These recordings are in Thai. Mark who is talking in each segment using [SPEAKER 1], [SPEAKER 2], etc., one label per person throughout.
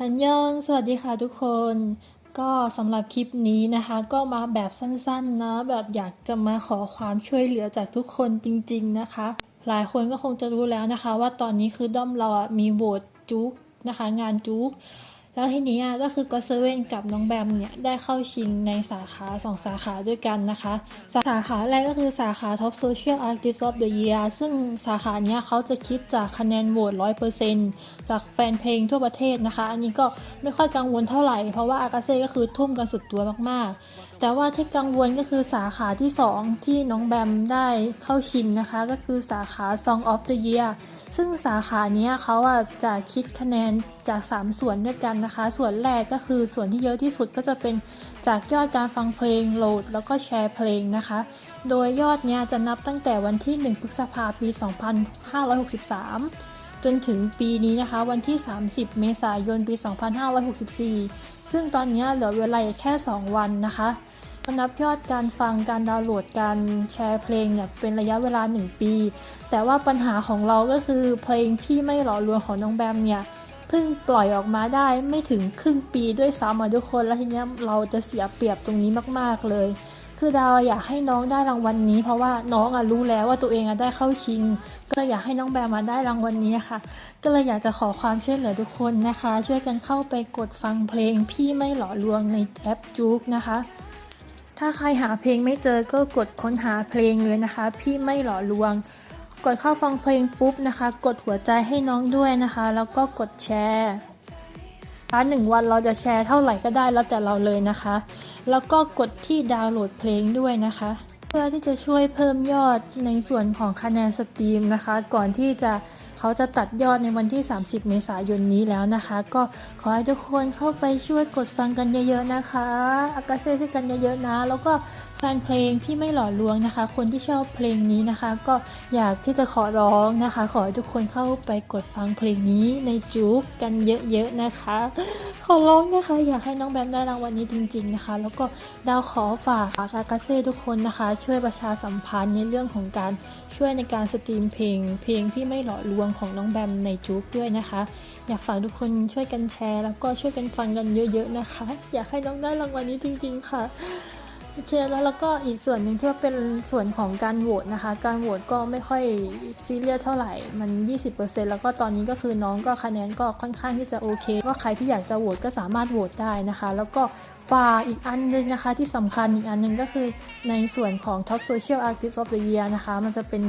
[SPEAKER 1] ฮันยอง สวัสดีค่ะทุกคน ก็สำหรับคลิปนี้นะคะ ก็มาแบบสั้นๆนะ แบบอยากจะมาขอความช่วยเหลือจากทุกคนจริง ๆนะคะ หลายคนก็คงจะรู้แล้วนะคะ ว่าตอนนี้คือด้อมเราอะมีโหวตจุกนะคะ งานจุก แล้วทีนี้ก็คือก็เซเว่นกับน้องแบมเนี่ยได้เข้าชิงในสาขาสองสาขาด้วยกันนะคะ สาขาแรกก็คือสาขา Top Social Artist of the Year ซึ่งสาขาเนี้ยเขาจะคิดจากคะแนนโหวต100%จากแฟนเพลงทั่วประเทศนะคะ อันนี้ก็ไม่ค่อยกังวลเท่าไหร่ เพราะว่าอากาเซ่ก็คือทุ่มกันสุดตัวมากๆ แต่ว่าที่กังวลก็คือสาขาที่ 2 ที่น้องแบมได้เข้าชิงนะคะ ก็คือสาขา Song of the Year ซึ่งสาขาเนี้ยเขาอะจะคิดคะแนนจาก 3 ส่วนด้วยกันนะคะ ส่วนแรกก็คือส่วนที่เยอะที่สุดก็จะเป็นจากยอดการฟังเพลงโหลด แล้วก็แชร์เพลงนะคะ โดยยอดเนี้ยจะนับตั้งแต่วันที่ 1 พฤษภาคมปี 2563 จนถึงปีนี้นะคะ วันที่ 30 เมษายนปี 2564 ซึ่งตอนนี้เหลือเวลาแค่ 2 วันนะคะนับยอดการฟังการดาวน์โหลดการแชร์เพลงเนี่ยเป็นระยะเวลา 1 ปี แต่ว่าปัญหาของเราก็คือเพลงพี่ไม่หล่อลวงของน้องแบมเนี่ย เพิ่งปล่อยออกมาได้ไม่ถึงครึ่งปีด้วยซ้ำอะทุกคนแล้วทีเนี้ยเราจะเสียเปรียบตรงนี้มากๆเลย คือดาวอยากให้น้องได้รางวัลนนี้ เพราะว่าน้องอะรู้แล้วว่าตัวเองอะได้เข้าชิง ก็เลยอยากให้น้องแบมมาได้รางวัลนนี้ค่ะ ก็เลยอยากจะขอความช่วยเหลือทุกคนนะคะ ช่วยกันเข้าไปกดฟังเพลงพี่ไม่หล่อลวงในแอปจุกนะคะถ้าใครหาเพลงไม่เจอก็กดค้นหาเพลงเลยนะคะ พี่ไม่หล่อลวง กดเข้าฟังเพลงปุ๊บนะคะ กดหัวใจให้น้องด้วยนะคะ แล้วก็กดแชร์ร้าหนึ่งวันเราจะแชร์เท่าไหร่ก็ได้แล้วแต่เราเลยนะคะ แล้วก็กดที่ดาวน์โหลดเพลงด้วยนะคะ เพื่อที่จะช่วยเพิ่มยอดในส่วนของคะแนนสตรีมนะคะ ก่อนที่จะ เขาจะตัดยอดในวันที่ 30 เมษายนนี้แล้วนะคะ ก็ขอให้ทุกคนเข้าไปช่วยกดฟังกันเยอะๆนะคะอากาเซ่ช่วยกันเยอะๆนะ แล้วก็แฟนเพลงที่ไม่หล่อลวงนะคะ คนที่ชอบเพลงนี้นะคะ ก็อยากที่จะขอร้องนะคะ ขอให้ทุกคนเข้าไปกดฟังเพลงนี้ในจุกกันเยอะๆนะคะ ขอร้องนะคะ อยากให้น้องแบมได้รางวัลนี้จริง ๆนะคะ แล้วก็ดาวขอฝากอากาเซ่ทุกคนนะคะ ช่วยประชาสัมพันธ์ในเรื่องของการช่วยในการสตรีมเพลง เพลงที่ไม่หล่อลวงของน้องแบมในจุกด้วยนะคะ อยากฝากทุกคนช่วยกันแชร์ แล้วก็ช่วยกันฟังกันเยอะๆนะคะ อยากให้น้องได้รางวัลนี้จริง ๆ ค่ะโอเคแล้วแล้วก็อีกส่วนหนึ่งที่ว่าเป็นส่วนของการโหวตนะคะ การโหวตก็ไม่ค่อยซีเรียสเท่าไหร่ มัน 20%แล้วก็ตอนนี้ก็คือน้องก็คะแนนก็ค่อนข้างที่จะโอเค ก็ใครที่อยากจะโหวตก็สามารถโหวตได้นะคะ แล้วก็ฝากอีกอันนึงนะคะ ที่สำคัญอีกอันนึงก็คือในส่วนของ Top Social Artist of the Year นะคะ มันจะเป็น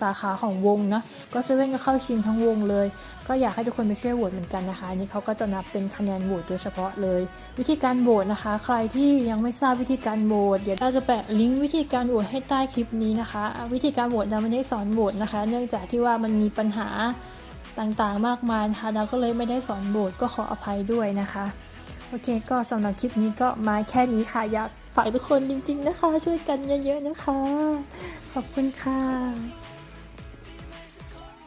[SPEAKER 1] สาขาของวงนะก็เซเว่นก็เข้าชิงทั้งวงเลย ก็อยากให้ทุกคนไปช่วยโหวตเหมือนกันนะคะอันนี้เขาก็จะนับเป็นคะแนนโหวตโดยเฉพาะเลย วิธีการโหวตนะคะ ใครที่ยังไม่ทราบวิธีการโหวตเดี๋ยวเราจะแปะลิงก์วิธีการโหวตให้ใต้คลิปนี้นะคะอะวิธีการโหวตเราไม่ได้สอนโหวตนะคะ เนื่องจากที่ว่ามันมีปัญหาต่างๆ มากมายนะคะเราก็เลยไม่ได้สอนโหวตก็ขออภัยด้วยนะคะ โอเคก็สำหรับคลิปนี้ก็มาแค่นี้ค่ะอยาก ฝากทุกคนจริงๆนะคะ ช่วยกันเยอะๆนะคะ ขอบคุณค่ะ